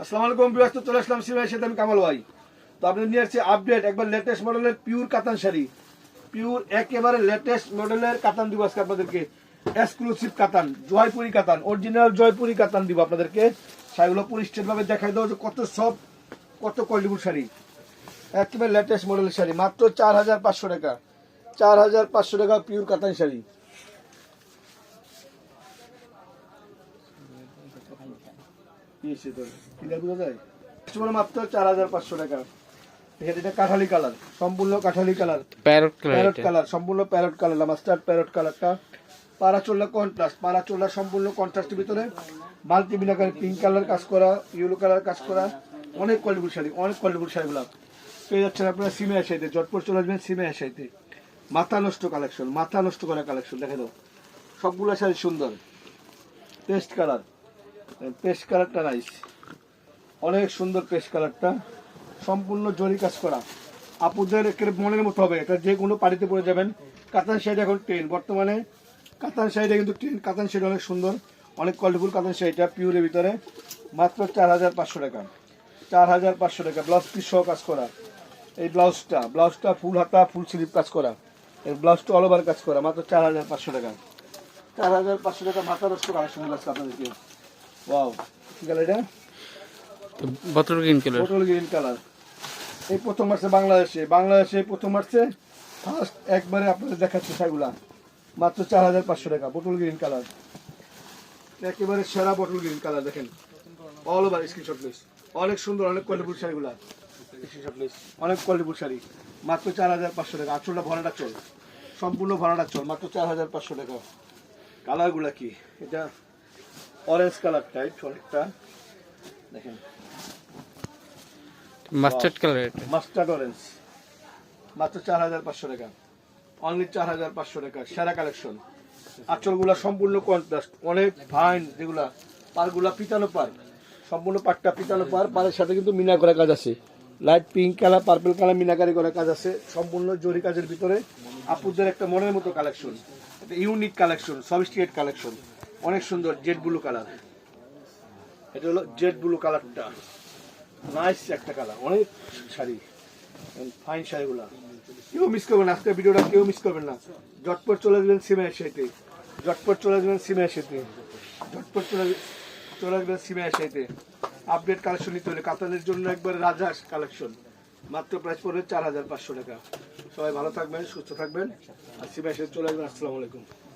আসসালামু আলাইকুম বিয়াস্ত চলে আসলাম সাথে আমি কামাল ভাই। তো আপনি নিয়ে আসছি আপডেট একবার লেটেস্ট মডেলের পিওর কাতান শাড়ি। পিওর একেবারে লেটেস্ট মডেলের কাতান দিব আজকে আপনাদেরকে। এক্সক্লুসিভ কাতান, জয়পুরি কাতান অরিজিনাল জয়পুরি কাতান দিব আপনাদেরকে। শাড়িগুলো পরিষ্কার দেখাই দেওয়া কত সব কত কোয়ালিটিফুল শাড়ি। একেবারে লেটেস্ট মডেলের শাড়ি, মাত্র চার হাজার পাঁচশো টাকা। চার হাজার পাঁচশো টাকা পিওর কাতান শাড়ি। এসে তোর? ক্লিয়ার বোঝা যায়? কাস্টমার মাত্র চার হাজার পাঁচশো টাকা। এটা কাঠালি কালার সম্পূর্ণ কাঠালি কালার প্যারট প্যারট কালার সম্পূর্ণ প্যারট কালার মাস্টার্ড প্যারট কালারটা কন্ট্রাস্ট চোল্লা সম্পূর্ণ কন্ট্রাস্টের ভিতরে। মাল্টি বিনাকারে পিঙ্ক কালার কাজ করা ইয়েলো কালার কাজ করা। অনেক শাড়ি অনেক শাড়িগুলো পেয়ে যাচ্ছেন আপনারা সিমে আসাইতে জটপট চলে আসবেন সিমে আসাইতে মাথা নষ্ট কালেকশন মাথা নষ্ট করা কালেকশন দেখে দাও সবগুলো শাড়ি সুন্দর। পেস্ট কালার পেস্ট কালারটা নাইস অনেক সুন্দর পেস্ট কালারটা। সম্পূর্ণ জরি কাজ করা। আপুদের মনের মতো হবে। এটা যে কোনো পাড়িতে পড়ে যাবেন। কাতান শাড়ি এখন ট্রেন বর্তমানে কাতান শাড়িটা কিন্তু ট্রেন কাতান শাড়ি অনেক সুন্দর। অনেক কোয়ালিটিফুল কাতান শাড়িটা পিওরের ভিতরে। মাত্র চার হাজার পাঁচশো টাকা। চার হাজার পাঁচশো টাকা। ব্লাউজ পিস সহ কাজ করা। এই ব্লাউজটা ব্লাউজটা ফুল হাতা ফুল স্লিপ কাজ করা। এই ব্লাউজটা অল ওভার কাজ করা। মাত্র চার হাজার পাঁচশো টাকা। চার হাজার পাঁচশো টাকা মাথা লাগছে আপনাদেরকে। ওয়াও কালার এটা? Bottle green colour bottle green colour এই প্রথম মাসে বাংলাদেশে। বাংলাদেশে প্রথম মাসে ফার্স্ট একবারে আপনাদের দেখাচ্ছে শাড়িগুলা। মাত্র চার হাজার পাঁচশো টাকা পটল গ্রিন কালার একেবারে সেরা পটল গ্রিন কালার দেখেন। অল ওভার স্ক্রিনশট প্লিজ অনেক সুন্দর অনেক কোয়ালিটিফুল শাড়িগুলা। স্ক্রিনশট প্লিজ অনেক কোয়ালিটিফুল শাড়ি। মাত্র চার হাজার পাঁচশো টাকা। আটশোটা ভরাটা চল। সম্পূর্ণ ভরাটা চল। মাত্র চার হাজার পাঁচশো টাকা। কালারগুলা কি? এটা অরেঞ্জ কালার টাইপ অনেকটা। দেখেন। মাস্টার্ড কালার মাস্টার্ড অরেঞ্জ মাত্র চার হাজার পাঁচশো টাকা। অনলি চার হাজার পাঁচশো টাকা। সেরা কালেকশন আঁচলগুলা সম্পূর্ণ কন্ট্রাস্ট অনেক ফাইন যেগুলা। পারগুলা পিতানো পার সম্পূর্ণ পাটটা পিতানো পার পারের সাথে কিন্তু মিনা করা কাজ আছে। Light pink colour purple colour meenakari করা কাজ আছে। সম্পূর্ণ জরি কাজের ভিতরে। আপুদের একটা মনের মতো কালেকশন একটা ইউনিক কালেকশন সবিস্টিকেট কালেকশন অনেক সুন্দর জেড ব্লু কালার। এটা হলো জেড ব্লু কালারটা। নাইস একটা কালার। অনেক শাড়ি। ফাইন শাড়িগুলা। কেউ মিস করবেন না। আজকের ভিডিওটা কেউ মিস করবেন না। জটপট চলে যাবেন সিমে এসেতে। জটপট চলে যাবেন সিমে এসেতে। জটপট চলে চলে যাবেন সিমে এসেতে। আপডেট কালেকশন নিতে হলে কাতানের জন্য একবার রাজা কালেকশন মাত্র প্রাইস পড়বে চার হাজার পাঁচশো টাকা। সবাই ভালো থাকবেন, সুস্থ থাকবেন। আর সিমে এসে চলে আসবেন। আসসালামু আলাইকুম।